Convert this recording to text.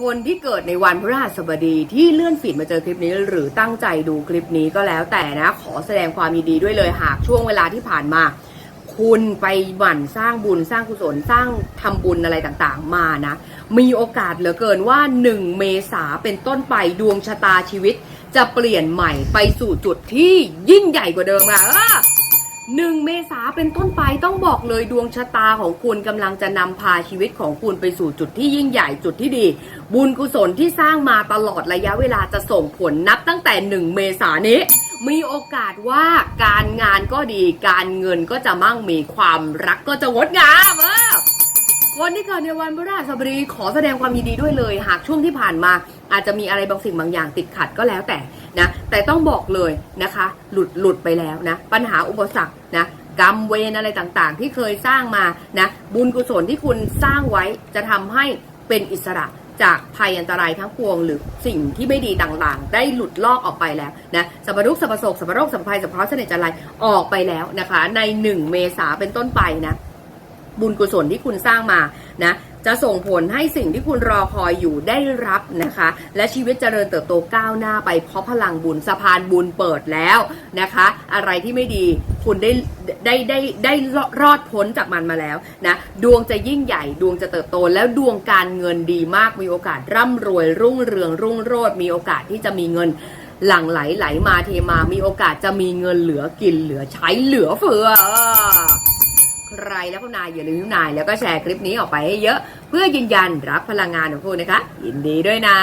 คนที่เกิดในวันพฤหัสบดีที่เลื่อนฟีดมาเจอคลิปนี้ หรือตั้งใจดูคลิปนี้ก็แล้วแต่นะ ขอแสดงความยินดีด้วยเลยหากช่วงเวลาที่ผ่านมา คุณไปหมั่นสร้างบุญสร้างกุศลสร้างทำบุญอะไรต่างๆ มานะ มีโอกาสเหลือเกินว่า 1 เมษาเป็นต้นไปดวงชะตาชีวิต จะเปลี่ยนใหม่ไปสู่จุดที่ยิ่งใหญ่กว่าเดิมค่ะ หนึ่งเมษาเป็นต้นไปต้องบอกเลยดวงชะตาของคุณกำลังจะนำพาชีวิตของคุณไปสู่จุดที่ยิ่งใหญ่จุดที่ดี บุญกุศลที่สร้างมาตลอดระยะเวลาจะส่งผลนับตั้งแต่หนึ่งเมษานี้ มีโอกาสว่าการงานก็ดี การเงินก็จะมั่งมีความรักก็จะงดงามเออ วันที่เกิดในวันพฤหัสบดีขอแสดงความยินดีด้วยเลย หากช่วงที่ผ่านมา อาจจะมีอะไรบางสิ่งบางอย่างติดขัดก็แล้วแต่นะ แต่ต้องบอกเลยนะคะ หลุดหลุดไปแล้วนะ ปัญหาอุปสรรคนะกรรมเวรอะไรต่างๆ ที่เคยสร้างมานะ บุญกุศลที่คุณสร้างไว้จะทำให้เป็นอิสระจากภัยอันตรายทั้งปวง หรือสิ่งที่ไม่ดีต่างๆ ได้หลุดลอกออกไปแล้วนะสัพพทุกสัพพโศกสัพพโรคสัพพภัยสัพพะเสน่ห์จันไรออกไปแล้วนะคะ ในหนึ่งเมษาเป็นต้นไปนะ บุญกุศลที่คุณสร้างมานะจะส่งผลให้สิ่งที่คุณรอคอยอยู่ได้รับนะคะ และชีวิตเจริญเติบโตก้าวหน้าไปเพราะพลังบุญสะพานบุญเปิดแล้วนะคะ อะไรที่ไม่ดีคุณได้ได้ได้ได้รอดพ้นจากมันมาแล้วนะดวงจะยิ่งใหญ่ดวงจะเติบโต แล้วดวงการเงินดีมากมีโอกาสร่ำรวยรุ่งเรืองรุ่งโรจน์มีโอกาสที่จะมีเงินหลั่งไหลไหลมาเทมามีโอกาสจะมีเงินเหลือกินเหลือใช้เหลือเฟือเออ ใครแล้วคุณนายอย่าลืมนายแล้วก็แชร์คลิปนี้ออกไปให้เยอะ เพื่อยืนยันรับพลังงานของคุณนะคะ ยินดีด้วยนะ